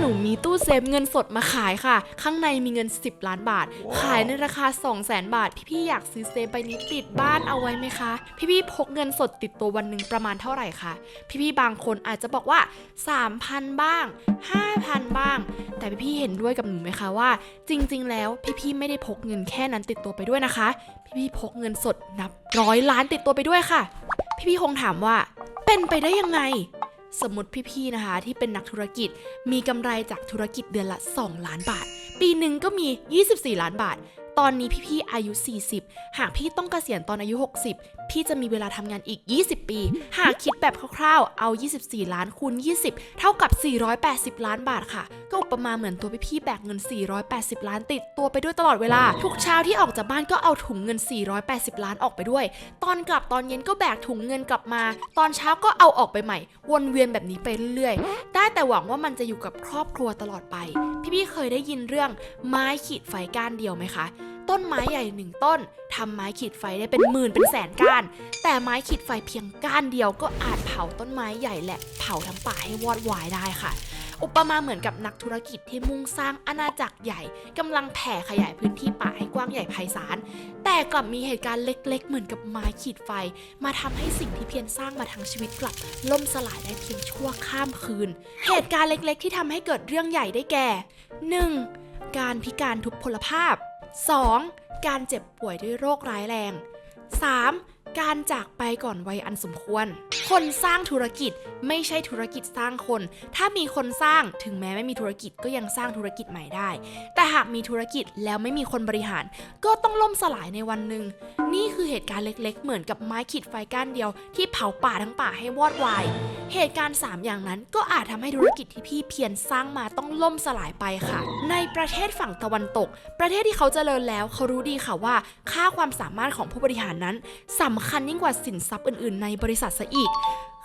หนูมีตู้เซฟเงินสดมาขายค่ะ ข้างในมีเงิน 10 ล้านบาท ขายในราคา 2 0 0 0 0 0 บาท พี่ๆอยากซื้อเซฟใบนี้ติดบ้านเอาไว้ไหมคะ พี่ๆพกเงินสดติดตัววันหนึ่งประมาณเท่าไหร่คะ พี่ๆบางคนอาจจะบอกว่า 3,000 บ้าง 5,000 บ้าง แต่พี่ๆเห็นด้วยกับหนูไหมคะว่า จริง ๆ แล้วพี่ๆไม่ได้พกเงินแค่นั้นติดตัวไปด้วยนะคะ พี่ๆพกเงินสดนับร้อยล้านติดตัวไปด้วยค่ะ พี่ๆคงถามว่าเป็นไปได้ยังไง สมมติพี่ๆนะคะ ที่เป็นนักธุรกิจ มีกำไรจากธุรกิจเดือนละ 2 ล้านบาท ปีหนึ่งก็มี 24 ล้านบาท ตอนนี้พี่ๆอายุ 40 หากพี่ต้องเกษียณตอนอายุ 60 พี่จะมีเวลาทำงานอีก 20 ปี หากคิดแบบคร่าวๆ เอา 24 ล้านคูณ 20 เท่ากับ 480 ล้านบาทค่ะ ก็อุปมาเหมือนตัวพี่ๆแบกเงิน 480 ล้านติดตัวไปด้วยตลอดเวลา ทุกเช้าที่ออกจากบ้านก็เอาถุงเงิน 480 ล้านออกไปด้วย ตอนกลับตอนเย็นก็แบกถุงเงินกลับมา ตอนเช้าก็เอาออกไปใหม่ วนเวียนแบบนี้ไปเรื่อยๆ ได้แต่หวังว่ามันจะอยู่กับครอบครัวตลอดไป พี่ๆเคยได้ยินเรื่องไม้ขีดไฟก้านเดียวไหมคะ ต้นไม้ใหญ่หนึ่งต้นทำไม้ขีดไฟได้เป็นหมื่นเป็นแสนก้าน แต่ไม้ขีดไฟเพียงก้านเดียวก็อาจเผาต้นไม้ใหญ่และเผาทั้งป่าให้วอดวายได้ค่ะอุปมาเหมือนกับนักธุรกิจที่มุ่งสร้างอาณาจักรใหญ่กำลังแผ่ขยายพื้นที่ป่าให้กว้างใหญ่ไพศาล แต่กลับมีเหตุการณ์เล็ก ๆ เหมือนกับไม้ขีดไฟ มาทำให้สิ่งที่เพียรสร้างมาทั้งชีวิตกลับ ล่มสลายได้เพียงชั่วข้ามคืน เหตุการณ์เล็ก ๆ ที่ทำให้เกิดเรื่องใหญ่ได้แก่ 1. การพิการทุพพลภาพ 2. การเจ็บป่วยด้วยโรคร้ายแรง 3. การจากไปก่อนวัยอันสมควร คนสร้างธุรกิจไม่ใช่ธุรกิจสร้างคน ถ้ามีคนสร้างถึงแม้ไม่มีธุรกิจก็ยังสร้างธุรกิจใหม่ได้ แต่หากมีธุรกิจแล้วไม่มีคนบริหาร ก็ต้องล่มสลายในวันหนึ่ง นี่คือเหตุการณ์เล็กๆ เหมือนกับไม้ขีดไฟก้านเดียวที่เผาป่าทั้งป่าให้วอดวาย เหตุการณ์ 3 อย่างนั้นก็อาจทำให้ธุรกิจที่พี่เพียรสร้างมาต้องล่มสลายไปค่ะ ในประเทศฝั่งตะวันตก ประเทศที่เขาเจริญแล้วเขารู้ดีค่ะว่า ค่าความสามารถของผู้บริหารนั้นสำคัญยิ่งกว่าสินทรัพย์อื่นๆ ในบริษัทซะอีก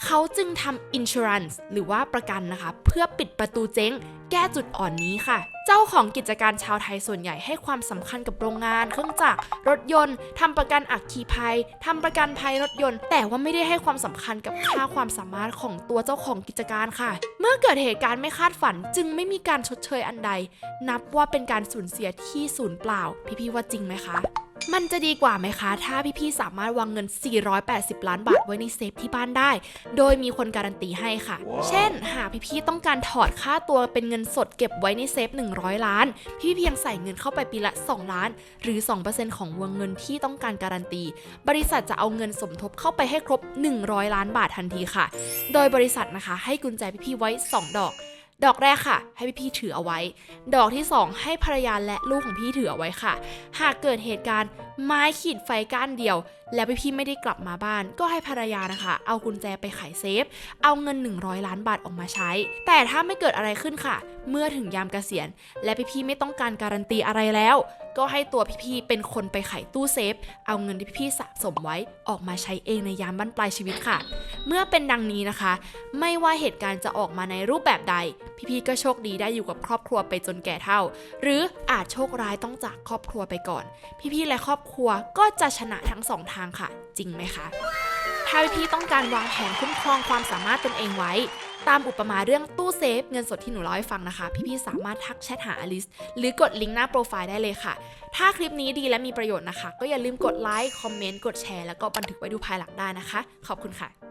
เขาจึงทำ insurance หรือว่าประกันนะคะ เพื่อปิดประตูเจ๊ง แก้จุดอ่อนนี้ค่ะ เจ้าของกิจการชาวไทยส่วนใหญ่ให้ความสำคัญกับโรงงาน เครื่องจักรรถยนต์ทำประกันอัคคีภัยทำประกันภัยรถยนต์ แต่ว่าไม่ได้ให้ความสำคัญกับค่าความสามารถของตัวเจ้าของกิจการค่ะ เมื่อเกิดเหตุการณ์ไม่คาดฝันจึงไม่มีการชดเชยอันใด นับว่าเป็นการสูญเสียที่สูญเปล่า พี่ๆว่าจริงไหมคะ มันจะดีกว่าไหมคะ ถ้าพี่ๆ สามารถวางเงิน 480 ล้านบาทไว้ในเซฟที่บ้านได้ โดยมีคนการันตีให้ค่ะเช่น หากพี่ๆ ต้องการถอดค่าตัวเป็นเงินสดเก็บไว้ในเซฟ 100 ล้าน พี่เพียงใส่เงินเข้าไปปีละ 2 ล้าน หรือ 2%ของวงเงินที่ต้องการการันตี บริษัทจะเอาเงินสมทบเข้าไปให้ครบ 100 ล้านบาททันทีค่ะ โดยบริษัทนะคะให้กุญแจพี่ๆ ไว้ 2 ดอก ดอกแรกค่ะ ให้พี่ๆถือเอาไว้ ดอกที่ 2 ให้ภรรยาและลูกของพี่ถือเอาไว้ค่ะ หากเกิดเหตุการณ์ไม้ขีดไฟก้านเดียว แล้วพี่ๆไม่ได้กลับมาบ้าน ก็ให้ภรรยานะคะ เอากุญแจไปขายเซฟ เอาเงิน 100 ล้านบาทออกมาใช้ แต่ถ้าไม่เกิดอะไรขึ้นค่ะ เมื่อถึงยามเกษียณ และพี่ๆไม่ต้องการการันตีอะไรแล้ว ก็ให้ตัวพี่ๆเป็นคนไปไขตู้เซฟ เอาเงินที่พี่ๆสะสมไว้ออกมาใช้เองในยามบั้นปลายชีวิตค่ะ เมื่อเป็นดังนี้นะคะ ไม่ว่าเหตุการณ์จะออกมาในรูปแบบใด พี่ๆก็โชคดีได้อยู่กับครอบครัวไปจนแก่เฒ่า หรืออาจโชคร้ายต้องจากครอบครัวไปก่อน พี่ๆและครอบครัวก็จะชนะทั้งสองทางค่ะ จริงไหมคะ ถ้าพี่ๆต้องการวางแผนคุ้มครองความสามารถตนเองไว้ ตามอุปมาเรื่องตู้เซฟเงินสดที่หนูเล่าให้ฟังนะคะ พี่ๆสามารถทักแชทหาอลิสหรือกดลิงก์หน้าโปรไฟล์ได้เลยค่ะ ถ้าคลิปนี้ดีและมีประโยชน์นะคะ ก็อย่าลืมกดไลค์คอมเมนต์กดแชร์แล้วก็บันทึกไว้ดูภายหลังได้นะคะ ขอบคุณค่ะ